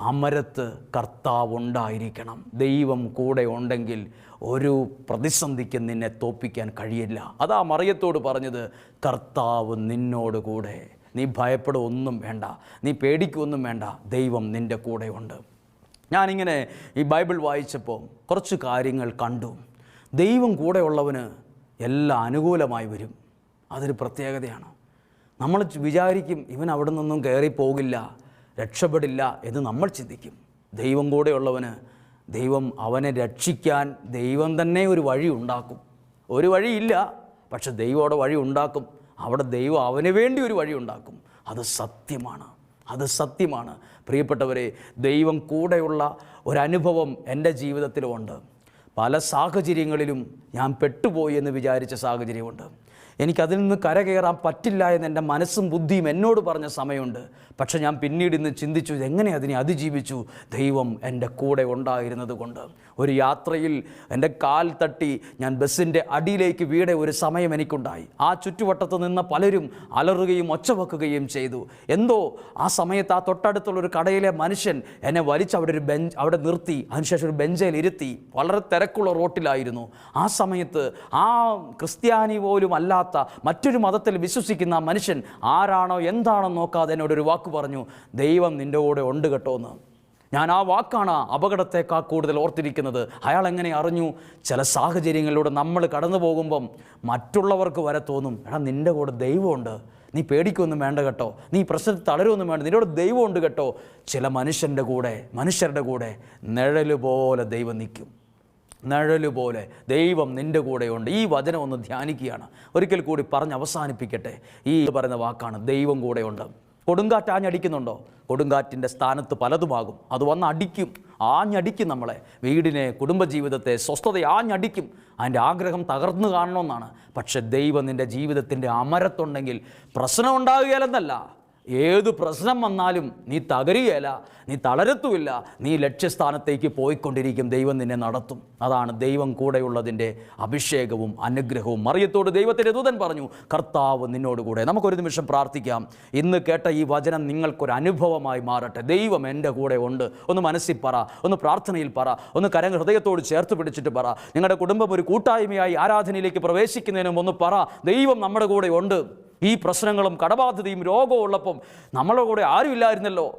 അമരത്ത് കർത്താവ് ഉണ്ടായിരിക്കണം. ദൈവം കൂടെ ഉണ്ടെങ്കിൽ ഒരു പ്രതിസന്ധിക്ക് നിന്നെ തോപ്പിക്കാൻ കഴിയില്ല. അതാ മറിയത്തോട് പറഞ്ഞത് കർത്താവ് നിന്നോട് കൂടെ. നീ ഭയപ്പെടുകയൊന്നും വേണ്ട. നീ പേടിക്കൊന്നും വേണ്ട. ദൈവം നിന്റെ കൂടെയുണ്ട് ഞാനിങ്ങനെ ഈ ബൈബിൾ വായിച്ചപ്പോൾ കുറച്ച് കാര്യങ്ങൾ കണ്ടു. ദൈവം കൂടെയുള്ളവന് എല്ലാം അനുകൂലമായി വരും. അതൊരു പ്രത്യേകതയാണ്. നമ്മൾ വിചാരിക്കും ഇവൻ അവിടെ നിന്നൊന്നും കയറി പോകില്ല രക്ഷപ്പെടില്ല എന്ന് നമ്മൾ ചിന്തിക്കും. ദൈവം കൂടെയുള്ളവന് ദൈവം അവനെ രക്ഷിക്കാൻ ദൈവം തന്നെ ഒരു വഴി ഉണ്ടാക്കും. ഒരു വഴിയില്ല പക്ഷെ ദൈവം അവിടെ വഴി ഉണ്ടാക്കും. അവിടെ ദൈവം അവന് വേണ്ടി ഒരു വഴി ഉണ്ടാക്കും. അത് സത്യമാണ്. അത് സത്യമാണ്. പ്രിയപ്പെട്ടവരെ ദൈവം കൂടെയുള്ള ഒരനുഭവം എന്റെ ജീവിതത്തിലുമുണ്ട് പല സാഹചര്യങ്ങളിലും ഞാൻ പെട്ടുപോയി എന്ന് വിചാരിച്ച സാഹചര്യമുണ്ട്. എനിക്കതിൽ നിന്ന് കരകയറാൻ പറ്റില്ല എന്ന് എന്റെ മനസ്സും ബുദ്ധിയും എന്നോട് പറഞ്ഞ സമയമുണ്ട്. പക്ഷെ ഞാൻ പിന്നീട് ഇന്ന് ചിന്തിച്ചു എങ്ങനെ അതിനെ അതിജീവിച്ചു? ദൈവം എന്റെ കൂടെ ഉണ്ടായിരുന്നത് കൊണ്ട്. ഒരു യാത്രയിൽ എന്റെ കാൽ തട്ടി ഞാൻ ബസ്സിന്റെ അടിയിലേക്ക് വീടെ ഒരു സമയം എനിക്കുണ്ടായി. ആ ചുറ്റുവട്ടത്ത് നിന്ന് പലരും അലറുകയും ഒച്ചവെക്കുകയും ചെയ്തു. എന്തോ ആ സമയത്ത് ആ തൊട്ടടുത്തുള്ള ഒരു കടയിലെ മനുഷ്യൻ എന്നെ വലിച്ച് അവിടെ ഒരു ബെഞ്ച് അവിടെ നിർത്തി. അതിനുശേഷം ഒരു ബെഞ്ചയിൽ ഇരുത്തി. വളരെ തിരക്കുള്ള റോട്ടിലായിരുന്നു. ആ സമയത്ത് ആ ക്രിസ്ത്യാനി പോലും അല്ലാത്ത മറ്റൊരു മതത്തിൽ വിശ്വസിക്കുന്ന മനുഷ്യൻ ആരാണോ എന്താണോ നോക്കാതെ എന്നോട് ഒരു വാക്ക് പറഞ്ഞു ദൈവം നിന്റെ കൂടെ ഉണ്ട് കേട്ടോ എന്ന്. ഞാൻ ആ വാക്കാണ് അപകടത്തേക്കാൾ കൂടുതൽ ഓർത്തിരിക്കുന്നത്. അയാൾ എങ്ങനെ അറിഞ്ഞു? ചില സാഹചര്യങ്ങളിലൂടെ നമ്മൾ കടന്നു പോകുമ്പം മറ്റുള്ളവർക്ക് വരെ തോന്നും എടാ നിന്റെ കൂടെ ദൈവമുണ്ട് നീ പേടിക്കൊന്നും വേണ്ട കേട്ടോ. നീ പ്രശ്നത്തിൽ തളരുമൊന്നും വേണ്ട. നിന്നോട് ദൈവമുണ്ട് കേട്ടോ. ചില മനുഷ്യന്റെ കൂടെ മനുഷ്യരുടെ കൂടെ നിഴൽ പോലെ ദൈവം നിൽക്കും. നിഴൽ പോലെ ദൈവം നിന്റെ കൂടെയുണ്ട്. ഈ വചനം ഒന്ന് ധ്യാനിക്കുകയാണ്. ഒരിക്കൽ കൂടി പറഞ്ഞ് അവസാനിപ്പിക്കട്ടെ. ഈ പറയുന്ന വാക്കാണ് ദൈവം കൂടെയുണ്ട്. കൊടുങ്കാറ്റ് ആഞ്ഞടിക്കുന്നുണ്ടോ കൊടുങ്കാറ്റിന്റെ സ്ഥാനത്ത് പലതുമാകും. അത് വന്ന് അടിക്കും. ആഞ്ഞടിക്കും നമ്മളെ. വീടിനെ കുടുംബജീവിതത്തെ സ്വസ്ഥത ആഞ്ഞടിക്കും. അതിന്റെ ആഗ്രഹം തകർന്നു കാണണമെന്നാണ്. പക്ഷെ ദൈവം നിന്റെ ജീവിതത്തിന്റെ അമരത്തുണ്ടെങ്കിൽ പ്രശ്നം ഉണ്ടാകുകയില്ലെന്നല്ല. ഏത് പ്രശ്നം വന്നാലും നീ തകരുകയില്ല നീ തളരത്തുമില്ല നീ ലക്ഷ്യസ്ഥാനത്തേക്ക് പോയിക്കൊണ്ടിരിക്കും. ദൈവം നിന്നെ നടത്തും. അതാണ് ദൈവം കൂടെയുള്ളതിന്റെ അഭിഷേകവും അനുഗ്രഹവും. മറിയത്തോട് ദൈവത്തിന്റെ ദൂതൻ പറഞ്ഞു കർത്താവ് നിന്നോടുകൂടെ. നമുക്കൊരു നിമിഷം പ്രാർത്ഥിക്കാം. ഇന്ന് കേട്ട ഈ വചനം നിങ്ങൾക്കൊരു അനുഭവമായി മാറട്ടെ. ദൈവം എന്റെ കൂടെ ഉണ്ട്. ഒന്ന് മനസ്സിൽ പറ ഒന്ന് പ്രാർത്ഥനയിൽ പറ ഒന്ന് കരങ്ങൾ ഹൃദയത്തോട് ചേർത്ത് പിടിച്ചിട്ട് പറ. നിങ്ങളുടെ കുടുംബം ഒരു കൂട്ടായ്മയായി ആരാധനയിലേക്ക് പ്രവേശിക്കുന്നതിനും ഒന്ന് പറ ദൈവം നമ്മുടെ കൂടെ ഉണ്ട്. ഈ പ്രശ്നങ്ങളും കടബാധ്യതയും രോഗവും ഉള്ളപ്പം നമ്മളെ കൂടെ ആരും ഇല്ലായിരുന്നല്ലോ.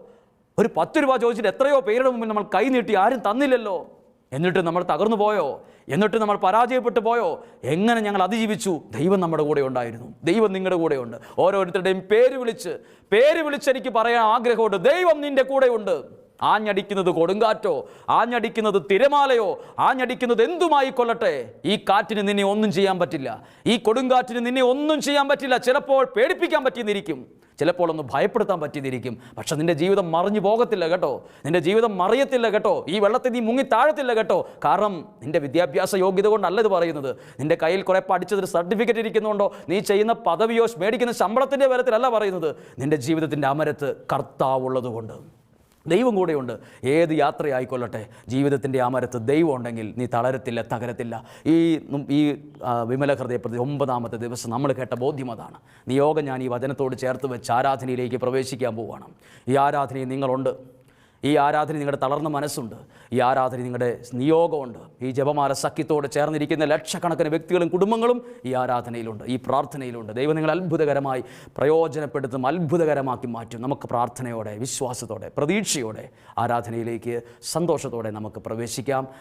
ഒരു പത്ത് രൂപ ചോദിച്ചിട്ട് എത്രയോ പേരുടെ മുമ്പിൽ നമ്മൾ കൈനീട്ടി ആരും തന്നില്ലല്ലോ. എന്നിട്ട് നമ്മൾ തകർന്നു പോയോ? എന്നിട്ട് നമ്മൾ പരാജയപ്പെട്ടു പോയോ? എങ്ങനെ ഞങ്ങൾ അതിജീവിച്ചു? ദൈവം നമ്മുടെ കൂടെ ഉണ്ടായിരുന്നു. ദൈവം നിങ്ങളുടെ കൂടെയുണ്ട് ഓരോരുത്തരുടെയും പേര് വിളിച്ച് പേര് വിളിച്ച് എനിക്ക് പറയാൻ ആഗ്രഹമുണ്ട്. ദൈവം നിന്റെ കൂടെയുണ്ട് ആഞ്ഞടിക്കുന്നത് കൊടുങ്കാറ്റോ? ആഞ്ഞടിക്കുന്നത് തിരമാലയോ? ആഞ്ഞടിക്കുന്നത് എന്തുമായി കൊള്ളട്ടെ? ഈ കാറ്റിന് നിന്നെ ഒന്നും ചെയ്യാൻ പറ്റില്ല. ഈ കൊടുങ്കാറ്റിന് നിന്നെ ഒന്നും ചെയ്യാൻ പറ്റില്ല. ചിലപ്പോൾ പേടിപ്പിക്കാൻ പറ്റിയെന്നിരിക്കും. ചിലപ്പോൾ ഒന്ന് ഭയപ്പെടുത്താൻ പറ്റിയെന്നിരിക്കും. പക്ഷെ നിന്റെ ജീവിതം മറിഞ്ഞു പോകത്തില്ല കേട്ടോ. നിന്റെ ജീവിതം മറിയത്തില്ല കേട്ടോ. ഈ വെള്ളത്തിൽ നീ മുങ്ങി താഴത്തില്ല കേട്ടോ. കാരണം നിന്റെ വിദ്യാഭ്യാസ യോഗ്യത കൊണ്ടല്ല ഇത് പറയുന്നത്. നിന്റെ കയ്യിൽ കുറെ പഠിച്ചതൊരു സർട്ടിഫിക്കറ്റ് ഇരിക്കുന്നുണ്ടോ? നീ ചെയ്യുന്ന പദവിയോ മേടിക്കുന്ന ശമ്പളത്തിന്റെ ബലത്തിലല്ല പറയുന്നത്. നിന്റെ ജീവിതത്തിന്റെ അമരത്ത് കർത്താവുള്ളത് കൊണ്ട് ദൈവം കൂടെയുണ്ട്. ഏത് യാത്രയായിക്കൊള്ളട്ടെ ജീവിതത്തിന്റെ അമരത്ത് ദൈവം ഉണ്ടെങ്കിൽ നീ തളരത്തില്ല തകരത്തില്ല. ഈ ഈ വിമല ഹൃദയപ്രതി ഒമ്പതാമത്തെ ദിവസം നമ്മൾ കേട്ട ബോധ്യം അതാണ്. നിയോഗം ഞാൻ ഈ വചനത്തോട് ചേർത്ത് വെച്ച് ആരാധനയിലേക്ക് പ്രവേശിക്കാൻ പോവുകയാണ് ഈ ആരാധനയിൽ നിങ്ങളുണ്ട്. ഈ ആരാധന നിങ്ങളുടെ തളർന്ന മനസ്സുണ്ട്. ഈ ആരാധന നിങ്ങളുടെ നിയോഗമുണ്ട്. ഈ ജപമാല സഖ്യത്തോട് ചേർന്നിരിക്കുന്ന ലക്ഷക്കണക്കിന് വ്യക്തികളും കുടുംബങ്ങളും ഈ ആരാധനയിലുണ്ട്. ഈ പ്രാർത്ഥനയിലുണ്ട്. ദൈവം നിങ്ങൾ അത്ഭുതകരമായി പ്രയോജനപ്പെടുത്തും അത്ഭുതകരമാക്കി മാറ്റും. നമുക്ക് പ്രാർത്ഥനയോടെ വിശ്വാസത്തോടെ പ്രതീക്ഷയോടെ ആരാധനയിലേക്ക് സന്തോഷത്തോടെ നമുക്ക് പ്രവേശിക്കാം.